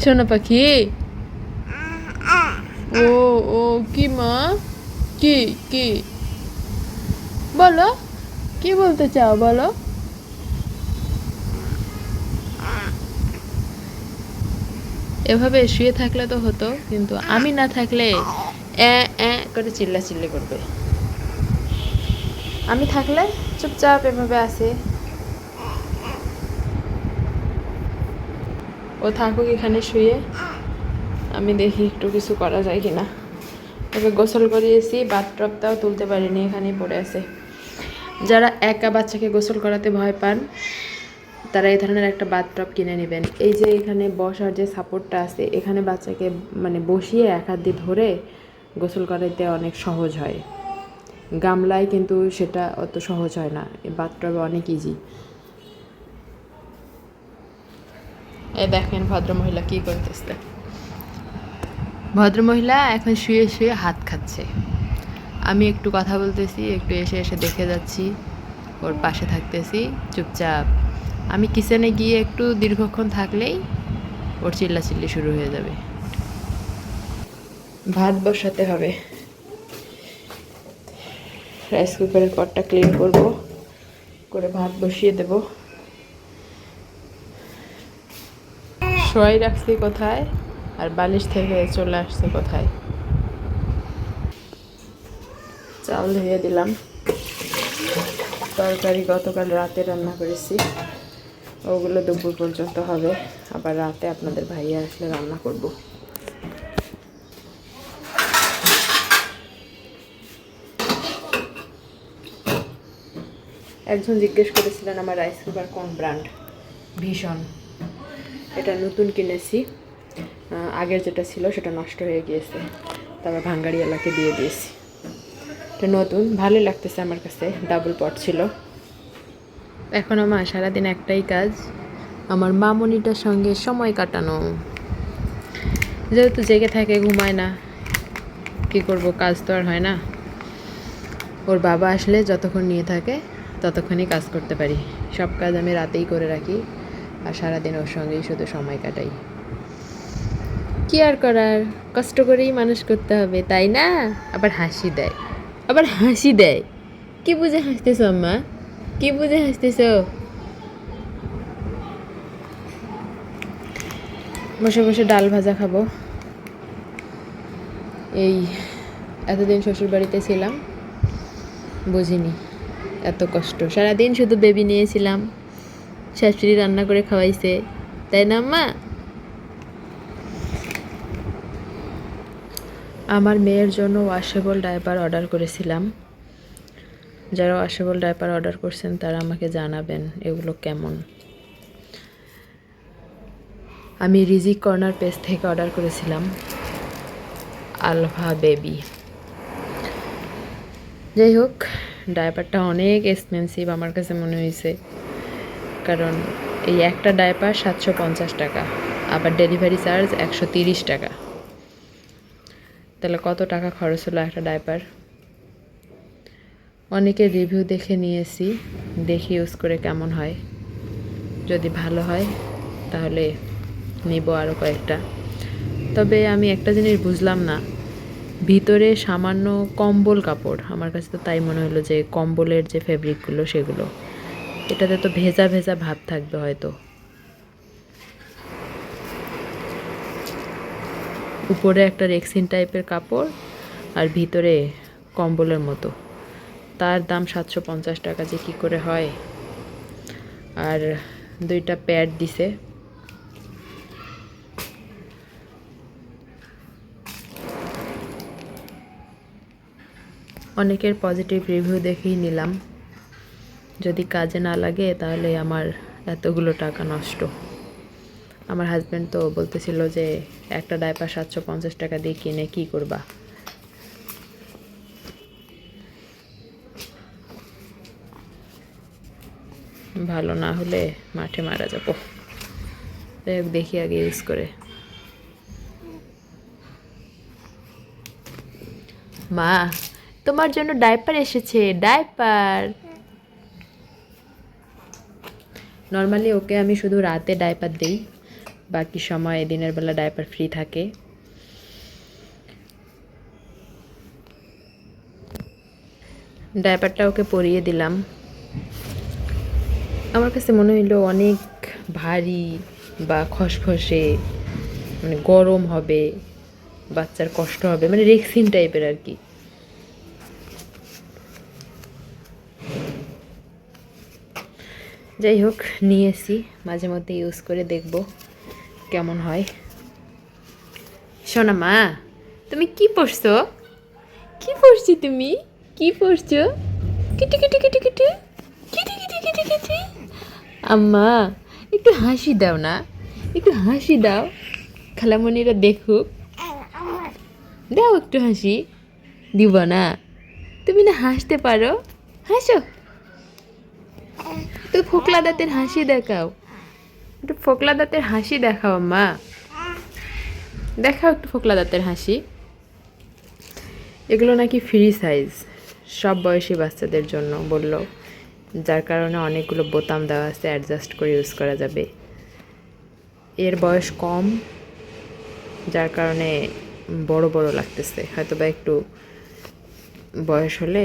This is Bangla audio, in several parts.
সোনা পাখি ও ও কি মা কি কি বলো কি বলতে চাও বলো এভাবে শুয়ে থাকলে তো হতো কিন্তু আমি না থাকলে এ এ করে চিল্লা চিল্লি করবে আমি থাকলে চুপচাপ এভাবে আসে ও থাকুক এখানে শুয়ে। আমি দেখি একটু কিছু করা যায় কিনা। তবে গোসল করিয়েছি, বাথটবটাও তুলতে পারিনি, এখানেই পড়ে আছে। যারা একা বাচ্চাকে গোসল করাতে ভয় পান, তারা এই ধরনের একটা বাথটব কিনে নেবেন। এই যে এখানে বসার যে সাপোর্টটা আছে, এখানে বাচ্চাকে মানে বসিয়ে এক হাত দিয়ে ধরে গোসল করাতে অনেক সহজ হয়। গামলায় কিন্তু সেটা অত সহজ হয় না। এই বাথটবে অনেক ইজি এই দেখেন ভদ্রমহিলা কি করতেছে। ভদ্রমহিলা এখন শুয়ে শুয়ে হাত খাচ্ছে। আমি একটু কথা বলতেছি, একটু এসে এসে দেখে যাচ্ছি, ওর পাশে থাকতেছি, চুপচাপ। আমি কিচেনে গিয়ে একটু দীর্ঘক্ষণ থাকলেই ওর চিল্লাচিল্লি শুরু হয়ে যাবে। ভাত বসাতে হবে। রাইস কুকারের পটটা ক্লিন করব, করে ভাত বসিয়ে দেব। শোয়াই রাখছি কোথায়? আর বালিশ থেকে চলে আসছে কোথায়? চাল ধুয়ে দিলাম। তরকারি গতকাল রাতে রান্না করেছি। ওগুলো দুপুর পর্যন্ত হবে। আবার রাতে আপনাদের ভাইয়া আসলে রান্না করব। একজন জিজ্ঞেস করেছিলেন, আমার রাইস কুকার কোন ব্র্যান্ড? ভীষণ। এটা নতুন কিনেছি। আগের যেটা ছিল সেটা নষ্ট হয়ে গিয়েছে। তারপর ভাঙ্গাড়িওয়ালাকে দিয়ে দিয়েছি। এটা নতুন, ভালোই লাগতেছে আমার কাছে ডাবল পট ছিল। এখন আমার সারাদিন একটাই কাজ, আমার মামনিটার সঙ্গে সময় কাটানো। যেহেতু জেগে থাকে, ঘুমায় না, কি করব, কাজ তো আর হয় না। ওর বাবা আসলে যতক্ষণ নিয়ে থাকে, ততক্ষণই কাজ করতে পারি। সব কাজ আমি রাতেই করে রাখি। আর সারাদিন ওর সঙ্গেই শুধু সময় কাটাই। কি আর করার? কষ্ট করেই মানুষ করতে হবে, তাই না? আবার হাসি দেয়। আবার হাসি দেয়। কি বুঝে হাসতেছ, আম্মা? কি বুঝে হাসতেছ? বসে বসে ডাল ভাজা খাব। এই, এতদিন শ্বশুর বাড়িতে ছিলাম, বুঝিনি, এত কষ্ট। সারাদিন শুধু বেবি নিয়েছিলাম। শাশুড়ি রান্না করে খাওয়াইছে, তাই না মা আমার মেয়ের জন্য ওয়াশেবল ডাইপার অর্ডার করেছিলাম। যারা ওয়াশেবল ডাইপার অর্ডার করছেন, তারা আমাকে জানাবেন এগুলো কেমন। আমি রিজিক কর্নার পেজ থেকে অর্ডার করেছিলাম আলফা বেবি। যাই হোক ডাইপারটা অনেক এক্সপেন্সিভ আমার কাছে মনে হয়েছে। কারণ এই একটা ডায়পার সাতশো পঞ্চাশ টাকা, আবার ডেলিভারি চার্জ একশো তিরিশ টাকা। তাহলে কত টাকা খরচ হলো একটা ডায়পার? অনেকে রিভিউ দেখে নিয়েছি, দেখি ইউজ করে কেমন হয়। যদি ভালো হয়, তাহলে নিব আরও কয়েকটা। তবে আমি একটা জিনিস বুঝলাম না, ভিতরে সামান্য কম্বল কাপড়, আমার কাছে তো তাই মনে হলো যে কম্বলের যে ফেব্রিকগুলো সেগুলো। এটাতে তো ভেজা ভেজা ভাব থাকবে হয়তো। উপরে একটা রেক্সিন টাইপের কাপড় আর ভিতরে কম্বলের মতো। তার দাম সাতশো পঞ্চাশ টাকা যে কী করে হয়। আর দুইটা প্যাড দিছে। অনেকের পজিটিভ রিভিউ দেখেই নিলাম। যদি কাজে না লাগে, তাহলে আমার এতগুলো টাকা নষ্ট। আমার হাজব্যান্ড তো বলতেছিল যে, একটা ডাইপার সাতশো পঞ্চাশ টাকা দিয়ে কিনে, কি করবা? ভালো না হলে মাঠে মারা যাব। যাই হোক, দেখি আগে ইউজ করে। মা, তোমার জন্য ডাইপার এসেছে ডাইপার নর্মালি ওকে আমি শুধু রাতে ডাইপার দিই। বাকি সময় দিনের বেলা ডাইপার ফ্রি থাকে। ডাইপারটা ওকে পরিয়ে দিলাম। আমার কাছে মনে হইল অনেক ভারী বা খসখসে মানে গরম হবে, বাচ্চার কষ্ট হবে মানে রেক্সিন টাইপের আর কি। যাই হোক নিয়েছি মাঝে মধ্যে ইউজ করে দেখব কেমন হয়। শোনা মা, তুমি কি পড়ছো? কি পড়ছি তুমি? কি পড়ছো? Kitty kitty kitty kitty? Kitty kitty kitty kitty? আম্মা, একটু হাসি দাও না। একটু হাসি দাও। খালামণিরা দেখুক। দাও একটু হাসি। দিব না। তুমি না হাসতে পারো। হাসো। তো ফোকলা দাঁতের হাসি দেখাও। একটু ফোকলা দাঁতের হাসি দেখাও, মা। দেখাও একটু ফোকলা দাঁতের হাসি। এগুলো নাকি ফ্রি সাইজ সব বয়সী বাচ্চাদের জন্য বলল, যার কারণে অনেকগুলো বোতাম দেওয়া আছে অ্যাডজাস্ট করে ইউজ করা যাবে। এর বয়স কম, যার কারণে বড় বড় লাগতেছে। হয়তো বা একটু বয়স হলে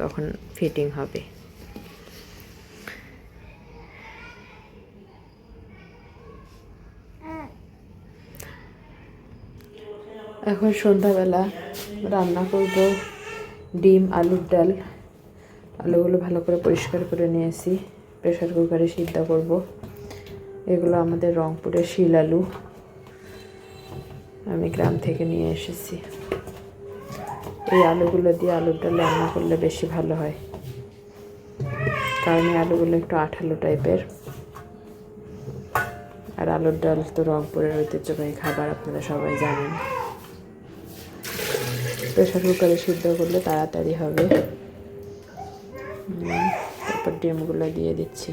তখন ফিটিং হবে। এখন সন্ধ্যাবেলা রান্না করব ডিম, আলুর ডাল। আলুগুলো ভালো করে পরিষ্কার করে নিয়েছি। প্রেশার কুকারে সিদ্ধ করব। এগুলো আমাদের রংপুরের শিল আলু আমি গ্রাম থেকে নিয়ে এসেছি। এই আলুগুলো দিয়ে আলুর ডাল রান্না করলে বেশি ভালো হয়। কারণ এই আলুগুলো একটু আঠালো টাইপের। আর আলুর ডাল তো রংপুরের ঐতিহ্যবাহী খাবার, আপনারা সবাই জানেন। প্রেশার কুকারে সিদ্ধ করলে তাড়াতাড়ি হবে। তারপর ডিমগুলো দিয়ে দিচ্ছি।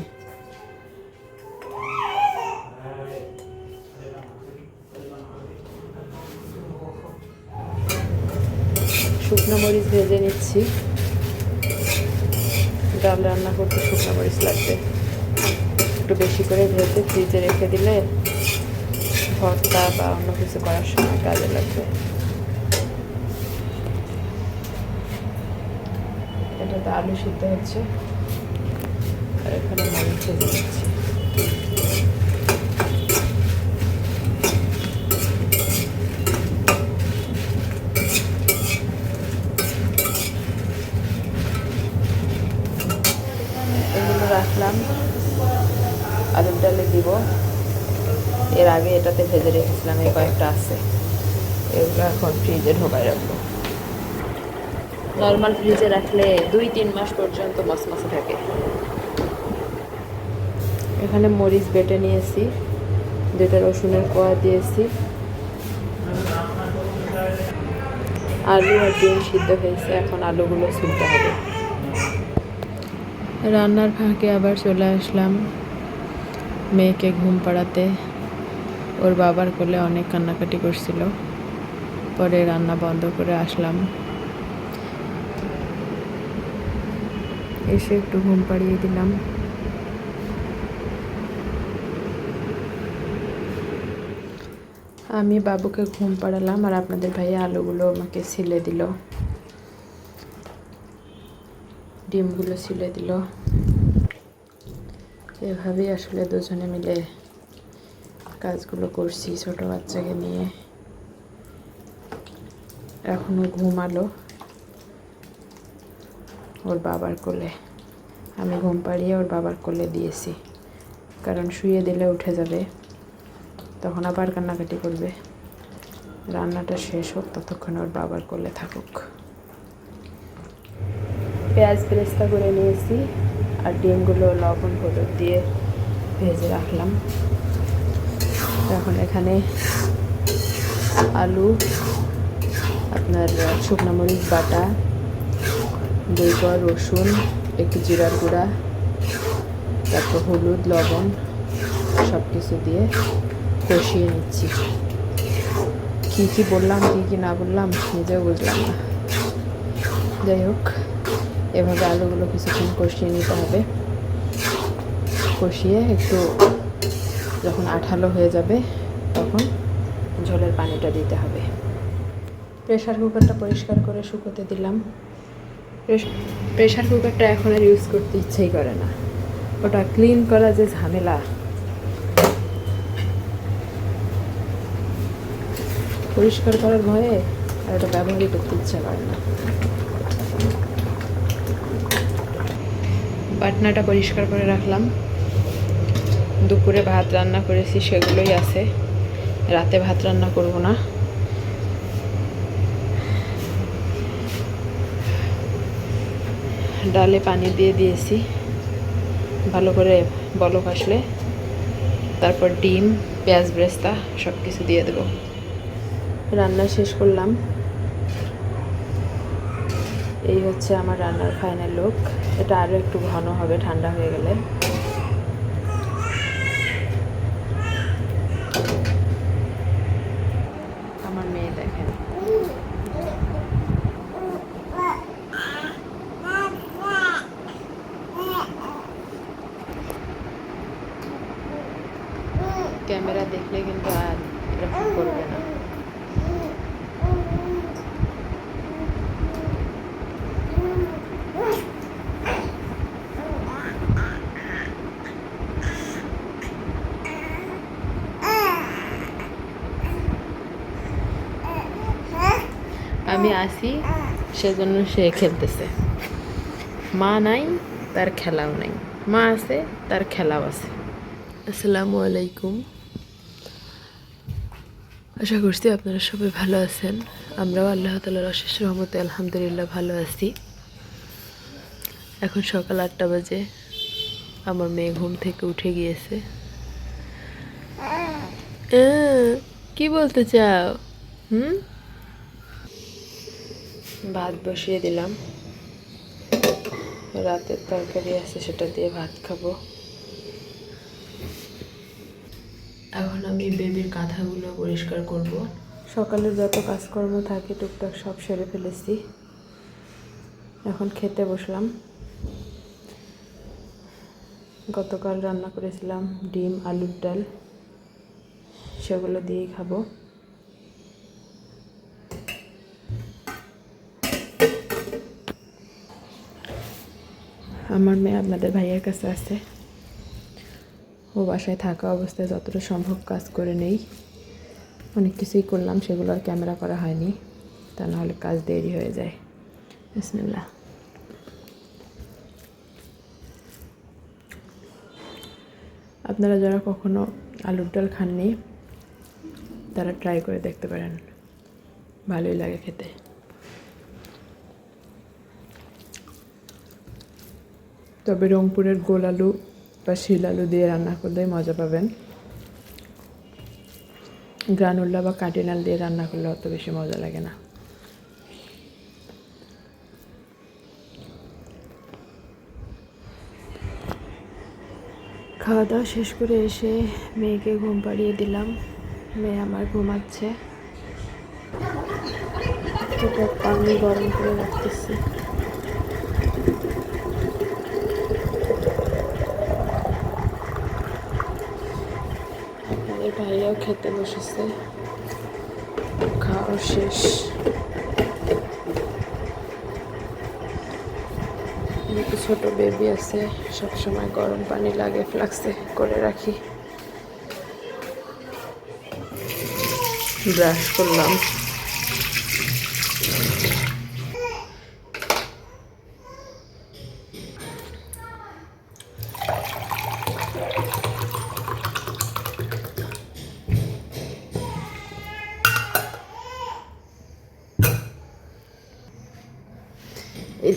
শুকনো মরিচ ভেজে নিচ্ছি। ডাল রান্না করতে শুকনো মরিচ লাগবে। একটু বেশি করে ভেজে ফ্রিজে রেখে দিলে ভর্তা বা অন্য কিছু করার সময় কাজে লাগবে। এটাতে আলু সিদ্ধ হচ্ছে। আর এখানে ভেজে নিচ্ছি এগুলো রাখলাম। আলুর ডালে দিব। এর আগে এটাতে ভেজে রেখেছিলাম, এই কয়েকটা আছে। এগুলো এখন ফ্রিজে ঢোকায় রাখব। নর্মাল ফ্রিজে রাখলে দুই, তিন মাস পর্যন্ত মশমশে থাকে। এখানে মরিচ বেটে নিয়েছি যেটা রসুনের কোয়া দিয়েছি। আলু আর ডিম সিদ্ধ হয়েছে, এখন আলুগুলো ছুলতে হবে। রান্নার ফাঁকে আবার চলে আসলাম মেয়েকে ঘুম পাড়াতে। ওর বাবার কোলে অনেক কান্নাকাটি করছিল। পরে রান্না বন্ধ করে আসলাম। এসে একটু ঘুম পাড়িয়ে দিলাম। আমি বাবুকে ঘুম পাড়ালাম আর আপনাদের ভাইয়া আলুগুলো আমাকে ছিলে দিল। ডিমগুলো ছিলে দিল। এভাবেই আসলে দুজনে মিলে কাজগুলো করছি ছোট বাচ্চাকে নিয়ে। এখনও ঘুমালো। ওর বাবার কোলে। আমি ঘুম পাড়িয়ে ওর বাবার কোলে দিয়েছি। কারণ শুয়ে দিলে উঠে যাবে। তখন আবার কান্নাকাটি করবে। রান্নাটা শেষ হোক, ততক্ষণ ওর বাবার কোলে থাকুক। পেঁয়াজ বেরেস্তা করে নিয়েছি আর ডিমগুলো লবণ, হলুদ দিয়ে ভেজে রাখলাম। এখন এখানে আলু, আপনার শুকনো মরিচ বাটা দুই পর রসুন, একটু জিরার গুঁড়া, তারপর হলুদ, লবণ সব কিছু দিয়ে কষিয়ে নিচ্ছি। কী কী বললাম, কী কী না বললাম, নিজেও বুঝলাম না। যাই হোক, এভাবে আলুগুলো কিছুক্ষণ কষিয়ে নিতে হবে। কষিয়ে একটু যখন আঠালো হয়ে যাবে, তখন ঝোলের পানিটা দিতে হবে। প্রেশার কুকারটা পরিষ্কার করে শুকোতে দিলাম। প্রেশার কুকারটা এখন আর ইউজ করতে ইচ্ছেই করে না। ওটা ক্লিন করা যে ঝামেলা। পরিষ্কার করার ভয়ে আর ওটা ব্যবহারই করতে ইচ্ছা করে না। বাটনাটা পরিষ্কার করে রাখলাম। দুপুরে ভাত রান্না করেছি, সেগুলোই আছে। রাতে ভাত রান্না করব না। ডালে পানি দিয়ে দিয়েছি। ভালো করে বলক আসলে। তারপর ডিম, পেঁয়াজ ব্রেস্তা সব কিছু দিয়ে দেব। রান্না শেষ করলাম। এই হচ্ছে আমার রান্নার ফাইনাল লুক এটা আরও একটু ঘন হবে, ঠান্ডা হয়ে গেলে আমার মেয়ে দেখেন ক্যামেরা দেখলে কিন্তু আর এরকম করবে না। আমি আসি, সেজন্য সে খেলতেছে। মা নাই, তার খেলাও নাই। মা আছে, তার খেলাও আছে। আসসালামু আলাইকুম। আশা করছি আপনারা সবাই ভালো আছেন। আমরাও আল্লাহ তালার অশেষ রহমতে আলহামদুলিল্লাহ ভালো আছি। এখন সকাল আটটা বাজে। আমার মেয়ে ঘুম থেকে উঠে গিয়েছে। কি বলতে চাও? হুম? ভাত বসিয়ে দিলাম। রাতের তরকারি আছে, সেটা দিয়ে ভাত খাব। এখন আমি বেবির কাঁথাগুলো পরিষ্কার করব। সকালের যত কাজকর্ম থাকে, টুকটাক সব সেরে ফেলেছি। এখন খেতে বসলাম। গতকাল রান্না করেছিলাম ডিম, আলুর ডাল। সেগুলো দিয়েই খাব। আমার মেয়ে আপনাদের ভাইয়ের কাছে আছে। ও বাসায় থাকা অবস্থায় যতটা সম্ভব কাজ করে নেই। অনেক কিছুই করলাম, সেগুলো আর ক্যামেরা করা হয়নি। তা নাহলে কাজ দেরি হয়ে যায়। বিসমিল্লাহ। আপনারা যারা কখনো আলুর ডাল খাননি, তারা ট্রাই করে দেখতে পারেন। ভালোই লাগে খেতে। তবে রংপুরের গোল আলু বা শিল আলু দিয়ে রান্না করলে মজা পাবেন। গ্রানুল্লা বা কাটিনাল দিয়ে রান্না করলে অত বেশি মজা লাগে না। খাওয়া দাওয়া শেষ করে এসে মেয়েকে ঘুম পাড়িয়ে দিলাম। মেয়ে আমার ঘুমাচ্ছে। পানি গরম করে রাখতেছি আপনাদের ভাইয়াও খেতে বসেছে। খাওয়া শেষ। ছোট বেবি আছে, সবসময় গরম পানি লাগে ফ্লাক্সে করে রাখি। ব্রাশ করলাম।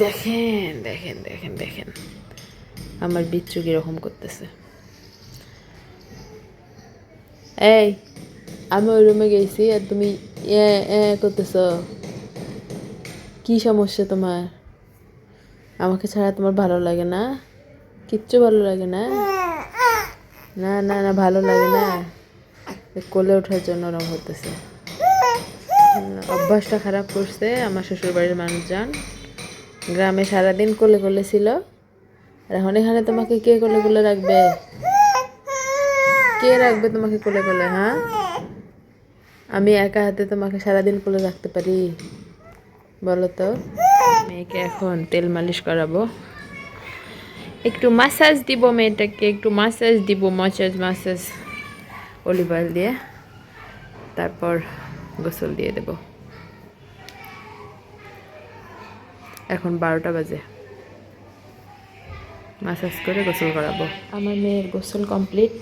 দেখেন দেখেন দেখেন দেখেন। আমার বিচ্ছু কীরকম করতেছে। এই, আমি ওই রুমে গেছি আর তুমি করতেছ। কি সমস্যা তোমার? আমাকে ছাড়া তোমার ভালো লাগে না? কিচ্ছু ভালো লাগে না? না না না, ভালো লাগে না। কোলে ওঠার জন্য ওরম হতেছে অভ্যাসটা খারাপ করছে আমার শ্বশুর বাড়ির মানুষজন। গ্রামে সারাদিন কোলে কোলে ছিল। আর এখন এখানে তোমাকে কে কোলে কোলে রাখবে? কে রাখবে তোমাকে কোলে কোলে হ্যাঁ? আমি একা হাতে তোমাকে সারাদিন কোলে রাখতে পারি। বলো তো, মেয়েকে এখন তেল মালিশ করাবো। একটু মাসাজ দিব মেয়েটাকে, একটু মাসাজ দিব মাসাজ মাসাজ অলিভ অয়েল দিয়ে। তারপর গোসল দিয়ে দেব। এখন বারোটা বাজে। মাসাজ করে গোসল করাবো। আমার মেয়ের গোসল কমপ্লিট।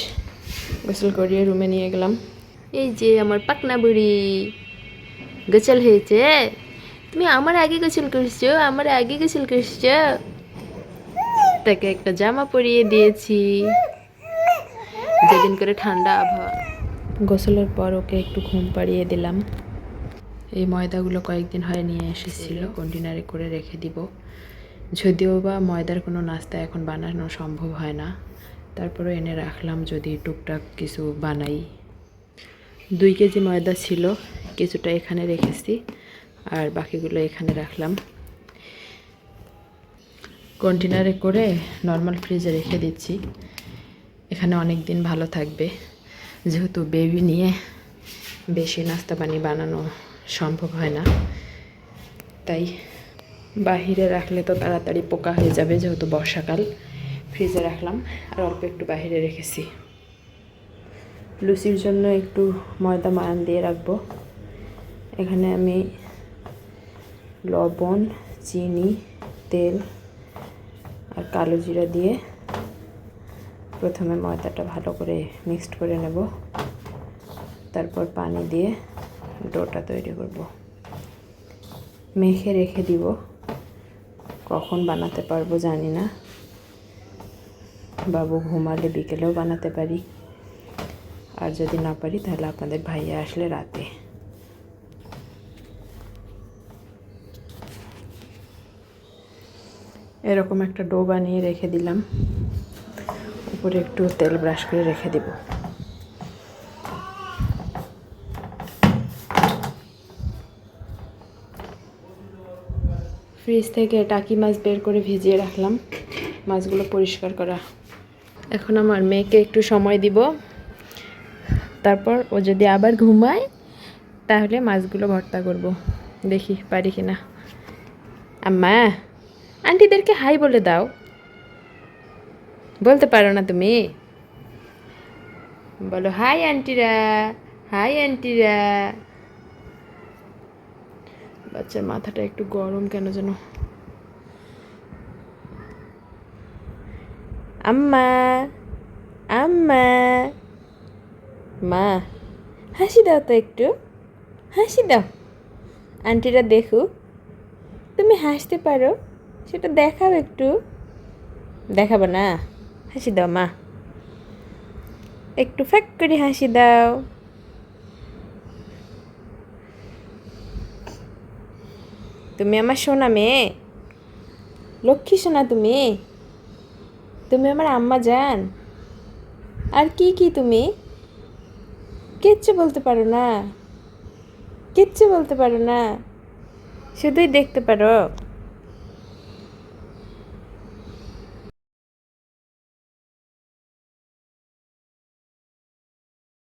গোসল করিয়ে রুমে নিয়ে গেলাম। এই যে আমার পাকনা বুড়ি গোসল হয়েছে। তুমি আমার আগে গোসল করছ আমার আগে গোসল করছ। তাকে একটা জামা পরিয়ে দিয়েছি। যেদিন করে ঠান্ডা আবহাওয়া। গোসলের পর ওকে একটু ঘুম পাড়িয়ে দিলাম। এই ময়দাগুলো কয়েকদিন হয় নিয়ে এসেছিল কন্টেনারে করে রেখে দিব। যদিও বা ময়দার কোনো নাস্তা এখন বানানো সম্ভব হয় না তারপরে এনে রাখলাম যদি টুকটাক কিছু বানাই। দুই কেজি ময়দা ছিল, কিছুটা এখানে রেখেছি, আর বাকিগুলো এখানে রাখলাম। কন্টেনারে করে নর্মাল ফ্রিজে রেখে দিচ্ছি। এখানে অনেক দিন ভালো থাকবে। যেহেতু বেবি নিয়ে বেশি নাস্তা পানি বানানো সম্ভব হয় না। তাই বাহিরে রাখলে তো তাড়াতাড়ি পোকা হয়ে যাবে যেহেতু বর্ষাকাল। ফ্রিজে রাখলাম আর অল্প একটু বাইরে রেখেছি। লুচির জন্য একটু ময়দা মায়ান দিয়ে রাখব। এখানে আমি লবণ, চিনি, তেল আর কালো জিরা দিয়ে প্রথমে ময়দাটা ভালো করে মিক্সড করে নেব। তারপর পানি দিয়ে ডোটা তৈরি করব। মেখে রেখে দিব। কখন বানাতে পারব জানি না। বাবু ঘুমালে বিকেলেও বানাতে পারি। আর যদি না পারি তাহলে আপনাদের ভাইয়া আসলে রাতে। এরকম একটা ডো বানিয়ে রেখে দিলাম। উপরে একটু তেল ব্রাশ করে রেখে দিব। ফ্রিজ থেকে টাকি মাছ বের করে ভিজিয়ে রাখলাম। মাছগুলো পরিষ্কার করা। এখন আমার মেয়েকে একটু সময় দিব। তারপর ও যদি আবার ঘুমায়, তাহলে মাছগুলো ভর্তা করব। দেখি পারি কি না আম্মা, আন্টিদেরকে হাই বলে দাও। বলতে পারো না তুমি। বলো, হাই আন্টিরা হাই আন্টিরা। বাচ্চার মাথাটা একটু গরম কেন যেন। আম্মা আম্মা। মা, হাসি দাও তো একটু, হাসি দাও। আন্টিরা দেখুক তুমি হাসতে পারো, সেটা দেখাও একটু। দেখাবো না, হাসি দাও মা। একটু ফ্যাক করে হাসি দাও। তুমি আমার সোনা মেয়ে? লক্ষ্মী সোনা তুমি? তুমি আমার আম্মা যান আর কি কি তুমি? কিচ্ছু বলতে পারো না। কিচ্ছু বলতে পারো না। শুধুই দেখতে পারো।